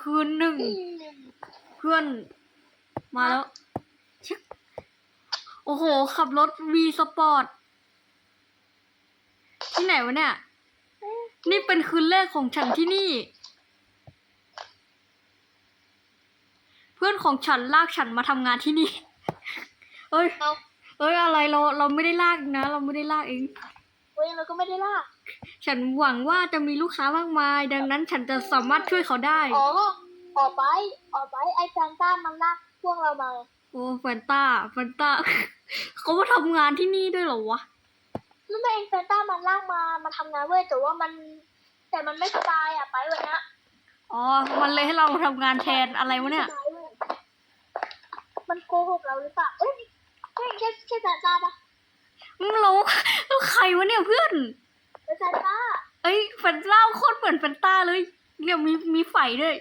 คืนหนึ่ง เพื่อน มาแล้วชิคโอ้โห ขับรถวีสปอร์ต ที่ไหนวะเนี่ย นี่เป็นคืนแรกของฉันที่นี่ เพื่อนของฉันลากฉันมาทำงานที่นี่ เอ้ย เอาเอ้ย อะไรเราเราไม่ได้ลากนะ เราไม่ได้ลากเอง เฮ้ยเราก็ไม่ได้ล่าฉันหวังว่าจะมีลูกค้ามากมาย ดังนั้นฉันจะสามารถช่วยเขาได้ อ๋อออกไปออกไปไอ้แฟนต้ามันลากพวกเรามาโอ้แฟนตาแฟนตาเขามาทำงานที่นี่ด้วยเหรอวะแล้วแม่เองแฟนต้ามันลากมามาทำงานเว้ยแต่ว่ามัน แต่มันไม่สบายอะไปวันนี้อ๋อ มันเลยให้เรามาทำงานแทนอะไรวะเนี่ยไม่สบาว้มันโกหกเราหรือเปล่าเอ้ยเฮ้ยใช่ใช่แฟนต้าปะ มึงเราเราใครวะเนี่ยเพื่อนเป็นแฟนต้าเอ้ยแฟนเล่าโคตรเหมือนแฟนตาเลยเนี่ยมีมีไฟด้วย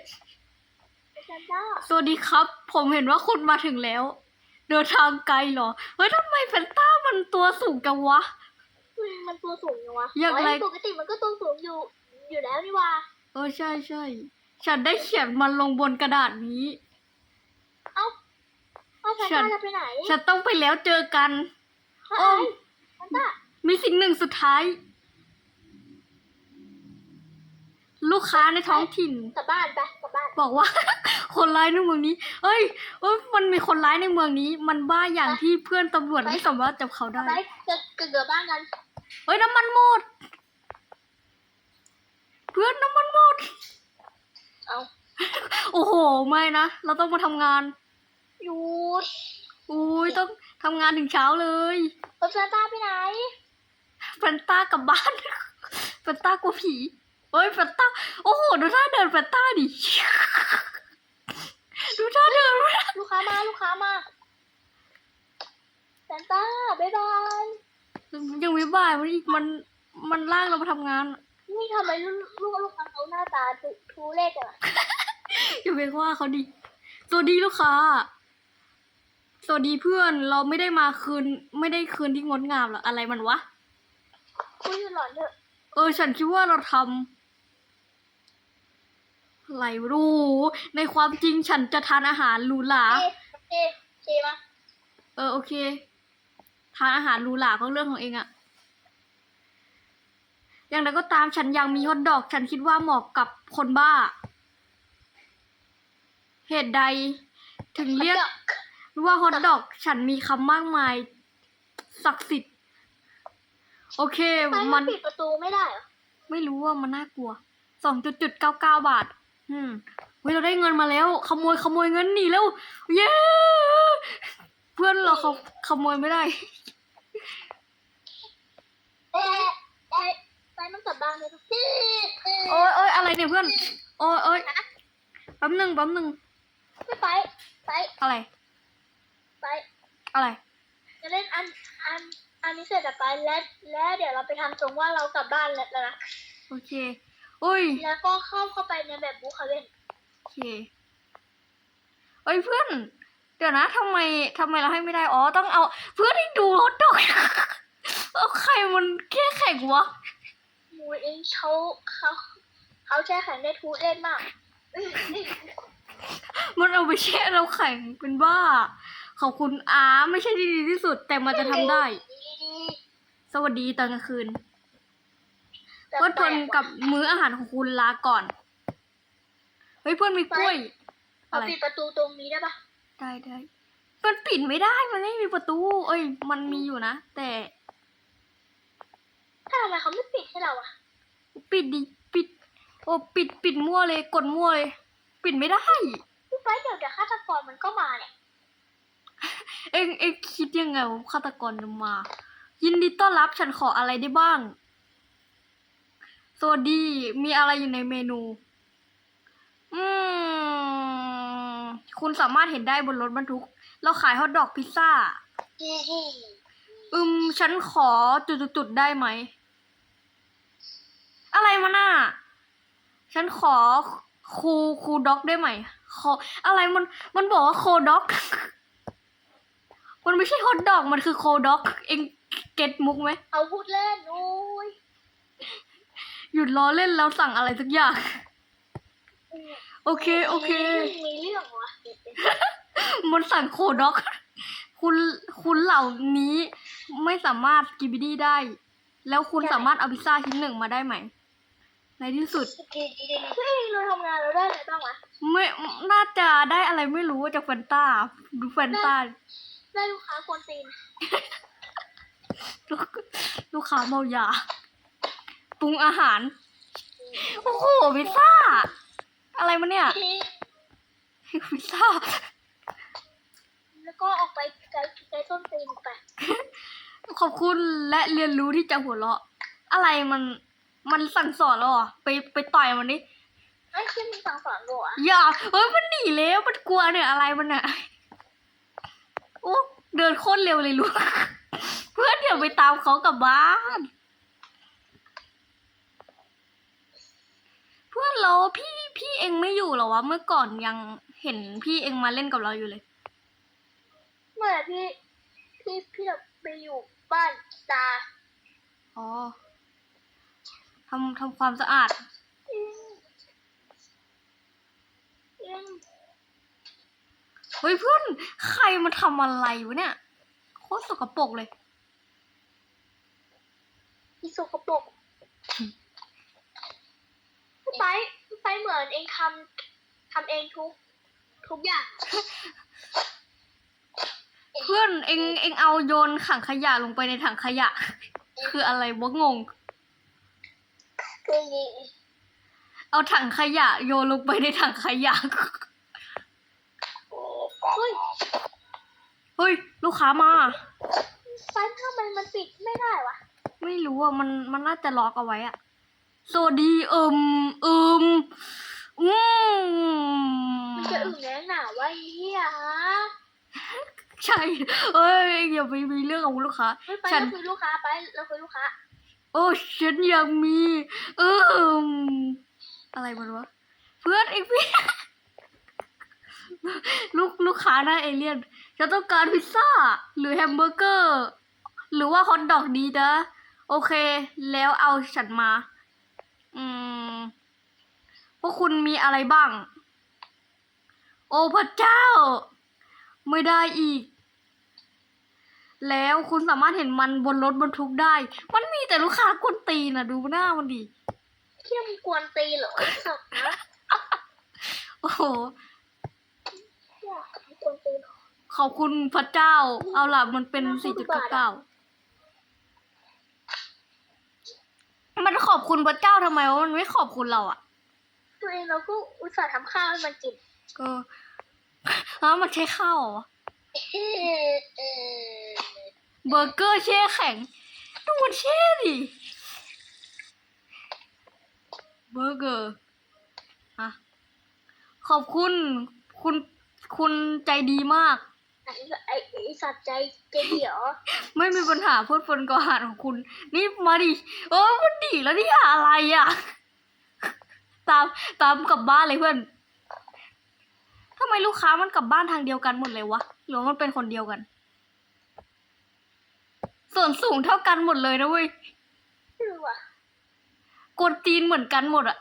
เป็นแฟนต้าสวัสดีครับ ผมเห็นว่าคุณมาถึงแล้ว เดินทางไกลเหรอเฮ้ยทำไมแฟนต้ามันตัวสูงจังวะอืมมันตัวสูงยังวะอย่างไรเฮ้ปกติมันก็ตัวสูงอยู่ อยู่แล้วนี่วะเออใช่ใช่ฉันได้เขียนมันลงบนกระดาษนี้ เอ้า เอ้าแฟนฉัต้านจะไปไหนฉันต้องไปแล้วเจอกันเฮ้โอ้ยแฟนต้า มีสิ่งหนึ่งสุดท้าย ลูกค้าในท้องถิ่น กลับบ้านไปกลับบ้านบอกว่า คนร้ายในเมืองนี้ เอ้ยเอ้ย มันมีคนร้ายในเมืองนี้ มันบ้าอย่างที่เพื่อนตำรวจไม่สามารถจับเขาได้ไปเกิดเกิดบ้านกันเฮ้ยน้ำมันหมด เพื่อนน้ำมันหมด เอาโอ้โห ไม่นะ เราต้องมาทำงาน หยุดอุ้ยต้อง ทำงานถึงเช้าเลยรถซานต้าไปไหนแฟนต้ากลับบ้านแฟนต้ากลัวผีเฮ้ยแฟนต้า โอ้โห ดูท่าเดินแฟนต้าดิ ดูท่าเดิน ลูกค้ามา ลูกค้ามาซานต้าบ๊ายบาย ยังไม่บ่ายมันอีกมัน มันลากเรามาทำงาน นี่ทำไมลูกลูกลูกค้าเขาหน้าตาทุทุเรศจังอะอย่าไปว่าเขาดิสวัสดีลูกค้า สวัสดีเพื่อนเราไม่ได้มาคืน ไม่ได้คืนที่งดงามหรอกอะไรมันวะ คุยอยู่หลอนเถอะเออ ฉันคิดว่าเราทำอะไรไม่รู้ ในความจริงฉันจะทานอาหารหรูหราเอเอเอมาเออโอเค ทานอาหารหรูหราก็เรื่องของเองอะอย่างไรก็ตามฉันยังมีฮอทดอก ฉันคิดว่าเหมาะกับคนบ้า เหตุใด ถึงเรียก ว่าฮอทดอกฉันมีคำมากมาย ศักดิ์สิทธิ์ โอเคไปมัมันนปิดประตูไม่ได้เหรอไม่รู้ว่ามันน่ากลัวสองจุดจุดเก้าเก้าบาท อืมเฮ้ยเราได้เงินมาแล้ว ขโมยขโมยเงินหนีแล้ว เย้ เพื่อนเราเขาขโมยไม่ได้ เอ๊ะไปไปต้องกลับบ้านเลยทุกทีโอ้ยโอ้ยอะไรเนี่ยเพื่อน โอ้ยโอ้ยแป๊บหนึ่งแป๊บหนึ่งไม่ไปไปอะไร ไปอะไรจะเล่นอันอันอันนี้เสร็จแล้วไปแล้วแล้วเดี๋ยวเราไปทำตรงว่าเรากลับบ้านแล้วนะโอเคโอ้ยแล้วก็เข้าเข้าไปในแบบบูคาเว่นโอเคเอ้ยเพื่อนเดี๋ยวนะทำไมทำไมเราให้ไม่ได้อ๋อต้องเอา เพื่อนให้ดูฮอตดอกเอาใครมันแค่แข่งวะมูเองเขาเขาเขาแช่แข็งได้ทุเล่นมาก มันเอาไปแช่เราแข่งเป็นบ้า ขอบคุณอาไม่ใช่ที่ดีที่สุด แต่มันจะทำได้ สวัสดีตอนกลางคืนแต่ก็ทนกับมื้ออาหารของคุณลาก่อน เฮ้ยเพื่อนมีกล้วย เอาอะไร ปิดประตูตรงนี้ได้ปะได้ได้มันปิดไม่ได้มันไม่มีประตู เอ้ย มันมีอยู่นะ แต่ถ้าทำไมเขาไม่ปิดให้เราอะปิดดิปิด โอ้ปิดปิดมั่วเลย กดมั่วเลย ปิดไม่ได้ พี่ไปเดี๋ยวเดี๋ยวฆาตกรมันก็มาเนี่ย เอ็งเอ็งคิดยังไงว่าฆาตกรจะมา ยินดีต้อนรับฉันขออะไรได้บ้าง สวัสดี มีอะไรอยู่ในเมนู อืม คุณสามารถเห็นได้บนรถบรรทุก เราขายฮอทดอกพิซซ่า อืม ฉันขอจุดๆๆได้ไหม อะไรมาน่ะ ฉันขอคูคูด็อกได้ไหมขออะไรมันมันบอกว่าโคด็อก มันไม่ใช่ฮอทดอกมันคือโคด็อก เองเก็ตมุกไหม เอาพูดเล่นโอ้ยหยุดล้อเล่นแล้วสั่งอะไรสักอย่าง โอเค โอเค มีเรื่องวะมันสั่งโคด็อก คุณคุณเหล่านี้ไม่สามารถกิบิดี้ได้ แล้วคุณสามารถเอาพิซซ่าชิ้นหนึ่งมาได้ไหม ในที่สุดเฮ้ยเราทำงานเราได้อะไรบ้างวะไม่ น่าจะได้อะไรไม่รู้จากแฟนตา ดูแฟนตา ได้ลูกค้าคนตีนลูกลูกค้าเมายาปรุงอาหาร โอ้โหพิซซ่า อะไรมาเนี่ยพิซซ่า แล้วก็ออกไปไกลไกลต้นตีนไป ขอบคุณและเรียนรู้ที่จะหัวเราะ อะไรมันมันสั่งสอนเราเหรอไปไปต่อยมันนี่ไอ้ที่มีสั่งสอนกูอะอย่าเฮ้ยมันหนีแล้วมันกลัวเนี่ยอะไรมันอะโอ้ เดินโคตรเร็วเลยลูก เพื่อนเดี๋ยวไปตามเขากลับบ้าน เพื่อนเราพี่พี่เองไม่อยู่เหรอวะเมื่อก่อนยังเห็นพี่เองมาเล่นกับเราอยู่เลยเมื่อไหร่พี่พี่พี่จะไปอยู่บ้านตาอ๋อทำทำความสะอาด อืมอืม เฮ้ยเพื่อนใครมาทำอะไรวะเนี่ยโคตรสกปรกเลยอีสกปรกพี่ไปพี่ไปเหมือนเองทำทำเองทุก ทุกอย่าง เพื่อนเองเองเอาโยนถังขยะลงไปในถังขยะ คืออะไรวะงงคือเอาถังขยะโยนลงไปในถังขยะ ลูกค้ามา ไฟทำไมมันปิดไม่ได้วะ ไม่รู้อะมันมันน่าจะล็อกเอาไว้อะสวัสดีเอิมเอิมอืมมันจะอึ่งแน่หนาวะไอ้เหี้ยฮะใช่เอ้ยอย่าไปมีเรื่องกับลูกค้า เฮ้ยไปฉัน เราคุยลูกค้าไปเราคุยลูกค้า โอ้ฉันยังมีเอมอะไรมันวะเพื่อนไอ้พี่ ลูกลูกค้าหน้าเอเลี่ยน จะต้องการพิซซ่า หรือแฮมเบอร์เกอร์ หรือว่าฮอทดอกดีนะ โอเค แล้วเอาฉันมา อืม พวกคุณมีอะไรบ้าง โอ้พระเจ้า ไม่ได้อีก แล้วคุณสามารถเห็นมันบนรถบรรทุกได้ มันมีแต่ลูกค้ากวนตีนอะดูหน้ามันดิเที่ยมงกวนตีเหรอไอ้สัตว์นะโอ้โหเที่ยมงกวนตีเหรอ ขอบคุณพระเจ้า เอาล่ะมันเป็นสี่จุดเก้ามันขอบคุณพระเจ้าทำไมวะมันไม่ขอบคุณเราอะตัวเองเราก็อุตส่าห์ทำข้าวให้มันกินก็แล้วมันใช้ข้าวเหรอเออเออเบอร์เกอร์แช่แข็งดูมันแช่ดิเบอร์เกอร์อะขอบคุณคุณคุณใจดีมาก ไอ้ไอ้ไอ้สัตว์ใจใจเดียวไม่มีปัญหาพูดฝนกอาหารของคุณ นี่มาดิเออมันดีแล้วนี่อะไรอะ ตามตามกลับบ้านเลยเพื่อนทำไมลูกค้ามันกลับบ้านทางเดียวกันหมดเลยวะหรือว่ามันเป็นคนเดียวกัน ส่วนสูงเท่ากันหมดเลยนะเว้ย ไม่รู้ว่ะกดจีนเหมือนกันหมดอะ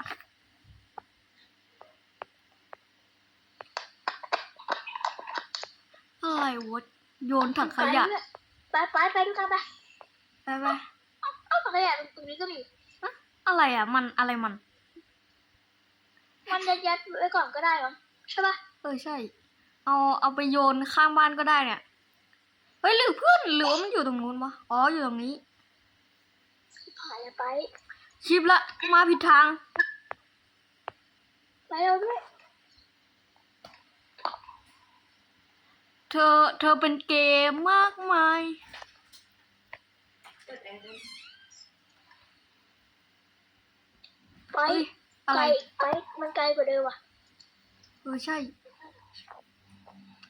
อะไร วะโยนถังขยะ ไปไปไปดูกันไปไปไปเอาถังขยะตรงนี้ก็มีอะไรอะ มันอะไรมัน มันจะยัดไว้ก่อนก็ได้มั้งใช่ปะเออใช่ เอาเอาไปโยนข้างบ้านก็ได้เนี่ยเฮ้ยหรือเพื่อนหรือว่ามันอยู่ตรงนู้นวะอ๋ออยู่ตรงนี้ผ่านเลไปชิปละมาผิดทาง ไปเอาด้วย เธอ เธอเป็นเกมมากมาย ไปเฮ้ยอะไกไรลไป มันไกลกว่าเดิมว่ะ เออใช่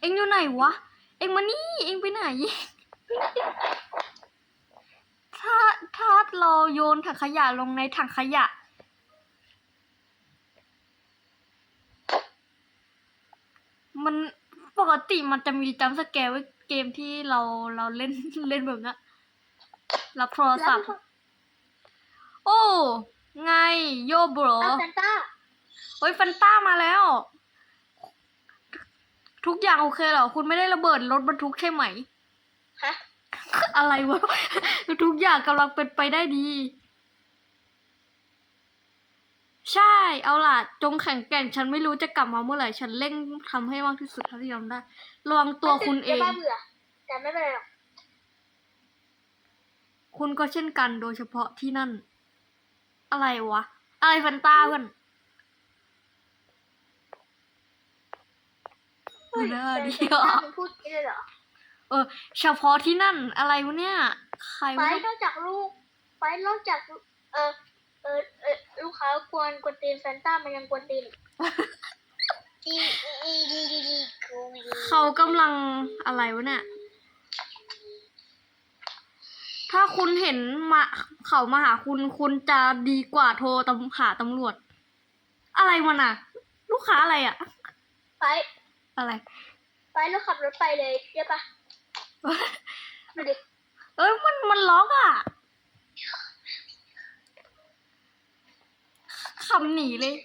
เอ็งอยู่ไหนวะ เอ็งมานี่ เอ็งไปไหน ถ้าถ้าเราโยนถังขยะลงในถังขยะ มัน ปกติมันจะมีจัมป์สแกร์ไว้เกมที่เราเราเล่นเล่นแบบนั้นรับโทรศัพท์ โอ้ ไงโยโบรเอาแซนต้าโอ้ยแฟนต้ามาแล้ว ทุกอย่างโอเคเหรอ คุณไม่ได้ระเบิดรถบรรทุกใช่ไหม ฮะ อะไรวะ ทุกอย่างกำลังเป็นไปได้ดี ใช่ เอาล่ะ จงแข็งแกร่ง ฉันไม่รู้จะกลับมาเมื่อไหร่ ฉันเร่งทำให้มากที่สุดเท่าที่ทำได้ระวังตัวคุณเองจะบ้าเบื่อแต่ไม่เป็นไรหรอกคุณก็เช่นกันโดยเฉพาะที่นั่น อะไรวะ อะไรแฟนต้าเพื่อนเฮ้ยน่าแต่ดีแต่อะหน้ามึงพูดอย่างนี้เลยเหรอเออ เฉพาะที่นั่นอะไรวะเนี่ย ใครไปวะ นอกจากลูก ไปนอกจาก เออเออเออลูกค้ากวนกวนตีนแฟนต้ามันยังกวนตีนอีกดีดีดีดีกูดีเขากำลังอะไรวะเนี่ย ถ้าคุณเห็นมาเขามาหาคุณคุณจะดีกว่าโทรตำหาตำรวจ อะไรมันอะ ลูกค้าอะไรอะ ไป อะไร ไปแล้วขับรถไปเลยได้ปะ ดูดิ เอ้ยมันมันล็อกอะ คำหนีเลย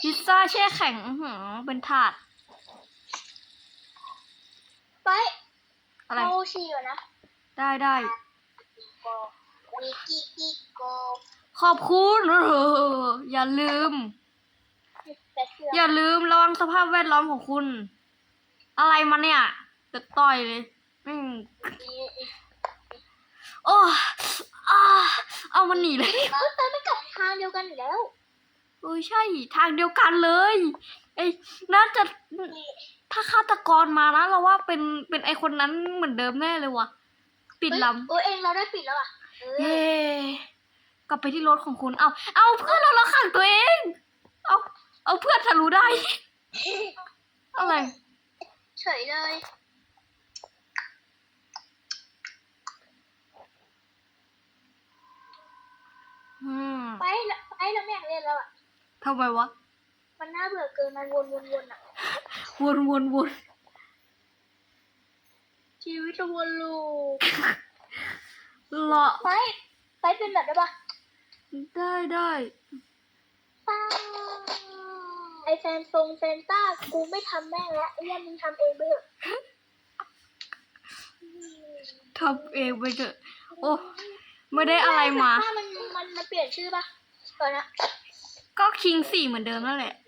พิซซ่าแช่แข็งอื้อหือเป็นถาด ไปอะไรโอาชีก่อนนะได้ได้ โกวิกิกิโกขอบคุณเอออย่าลืม แต่เชื่ออย่าลืมระวังสภาพแวดล้อมของคุณ อะไรมาเนี่ยจะต่อยเลยอืมโอ้ อาเอามันหนีเลยเออไปไม่กลับทางเดียวกันแล้วเออใช่ทางเดียวกันเลยไอ้น่าจะถ้าฆาตกรมานะเราว่าเป็นเป็นไอคนนั้นเหมือนเดิมแน่เลยว่ะ ปิดลำเออเองเราได้ปิดแล้วอะเออเย้กลับไปที่รถของคุณเอาเอาเพื่อนเราเราขังตัวเอง เอาเอาเพื่อนทะลุได้ อะไร เฉยเลย อืมไปละไปเราไม่อยากเล่นแล้วอะ ทำไมวะ มันน่าเบื่อเกินมันวนวนวนอะ วนวนวนชีวิตเราวนลูปเลาะไปไปเป็นแบบได้ปะได้ได้ป้าไอแฟนทรงแฟนต้ากูไม่ทำแม่งแล้วไอ้เหี้ยันมึงทำเองไปเถอะทำเองไปเถอะ โอ้ ไม่ได้อะไรมาแฟนต้มันมันมันเปลี่ยนชื่อปะก่อนนะก็คิงสี่เหมือนเดิมนั่นแหละ